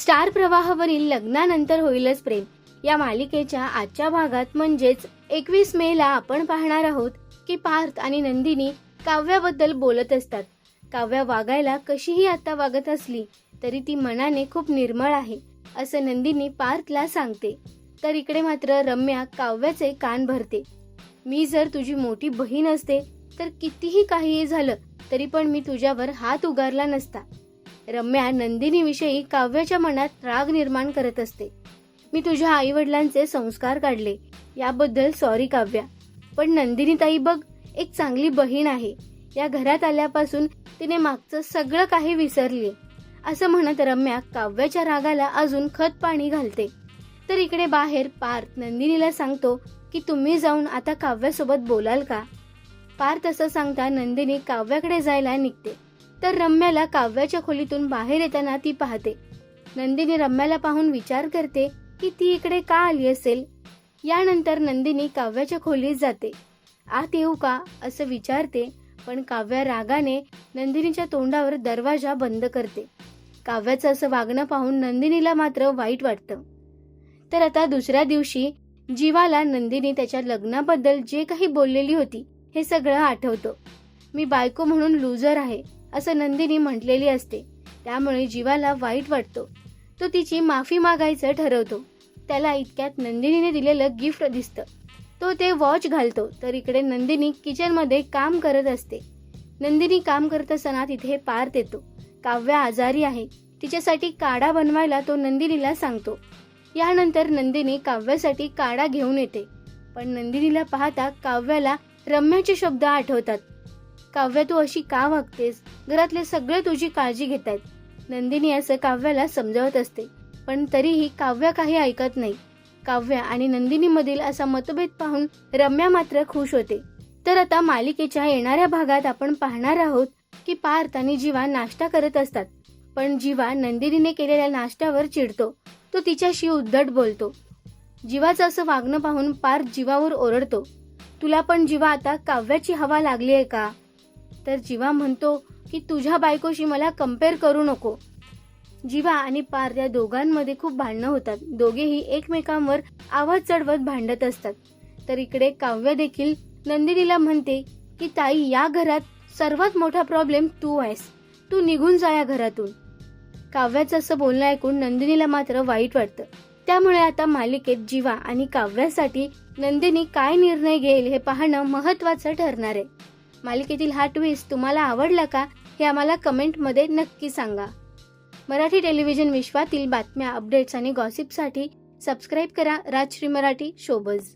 Star प्रवाहावरील लग्नानंतर होईलच प्रेम. या मालिकेच्या आजच्या भागात म्हणजेच एकवीस मे ला आपण पाहणार आहोत की पार्थ आणि नंदिनी काव्याबद्दल बोलत असतात. काव्या वागायला कशीही आता वागत असली तरी ती मनाने खूप निर्मळ आहे असं नंदिनी पार्थला सांगते. तर इकडे मात्र रम्या काव्याचे कान भरते. मी जर तुझी मोठी बहीण असते तर कितीही काहीही झालं तरी पण मी तुझ्यावर हात उगारला नसता. रम्या नंदिनीविषयी काव्याच्या मनात राग निर्माण करत असते. मी तुझ्या आई वडिलांचे संस्कार काढले. याबद्दल सॉरी काव्या. पण नंदिनीताई बघ एक चांगली बहीण आहे. या घरात आल्यापासून तिने मागचं सगळं काही विसरली. असं म्हणत रम्या काव्याच्या रागाला अजून खत पाणी घालते. तर इकडे बाहेर पार्थ नंदिनीला सांगतो की तुम्ही जाऊन आता काव्यासोबत बोलाल का? पार्थ असं सांगता नंदिनी काव्याकडे जायला निघते. तर रम्याला काव्याच्या खोलीतून बाहेर येताना ती पाहते. नंदिनी रम्याला पाहून विचार करते की ती इकडे का आली असेल? यानंतर नंदिनी काव्याच्या खोलीत जाते. आत येऊ का? असं विचारते पण काव्या रागाने नंदिनीच्या तोंडावर दरवाजा बंद करते. काव्याचं असं वागणं पाहून नंदिनीला मात्र वाईट वाटतं. तर आता दुसऱ्या दिवशी जीवाला नंदिनी त्याच्या लग्नाबद्दल जे काही बोललेली होती हे सगळं आठवतं. मी बायको म्हणून लूजर आहे. असं नंदिनी म्हटलेली असते. त्यामुळे जीवाला वाईट वाटतो. तो तिची माफी मागायचं ठरवतो. त्याला इतक्यात नंदिनीने दिलेलं गिफ्ट दिसतं. तो ते वॉच घालतो. तर इकडे नंदिनी किचनमध्ये काम करत असते. नंदिनी काम करत असताना तिथे पार्थ येतो. काव्या आजारी आहे. तिच्यासाठी काढा बनवायला तो नंदिनीला सांगतो. यानंतर नंदिनी काव्यासाठी काढा घेऊन येते. पण नंदिनीला पाहता काव्याला रम्याचे शब्द आठवतात. काव्या तू अशी का वागतेस? घरातले सगळे तुझी काळजी घेत आहेत. नंदिनी असं काव्याला समजावत असते. पण तरीही काव्या काही ऐकत नाही. काव्या आणि नंदिनी मधील असा मतभेद पाहून रम्या मात्र खुश होते. तर आता मालिकेच्या येणाऱ्या भागात आपण पाहणार आहोत की पार्थ आणि जीवा नाश्ता करत असतात. पण जीवा नंदिनीने केलेल्या नाश्त्यावर चिडतो. तो तिच्याशी उद्धट बोलतो. जीवाचं असं वागणं पाहून पार्थ जीवावर ओरडतो. तुला पण जीवा आता काव्याची हवा लागली आहे का? तर जीवा म्हणतो की तुझ्या बायकोशी मला कंपेअर करू नको. जीवा आणि पार या दोघांमध्ये खूप भांडणं होतात. दोघेही एकमेकांवर आवाज चढवत भांडत असतात. तर इकडे काव्य देखील नंदिनीला म्हणते की ताई या घरात सर्वात मोठा प्रॉब्लेम तू आहेस. तू निघून जा या घरातून. काव्याचं असं बोलणं ऐकून नंदिनीला मात्र वाईट वाटतं. त्यामुळे आता मालिकेत जीवा आणि काव्यासाठी नंदिनी काय निर्णय घेईल हे पाहणं महत्वाचं ठरणार आहे. मालिकेतील हा ट्विस्ट तुम्हाला आवडला का हे आम्हाला कमेंटमध्ये नक्की सांगा. मराठी टेलिव्हिजन विश्वातील बातम्या अपडेट्स आणि गॉसिपसाठी सबस्क्राईब करा राजश्री मराठी शोबज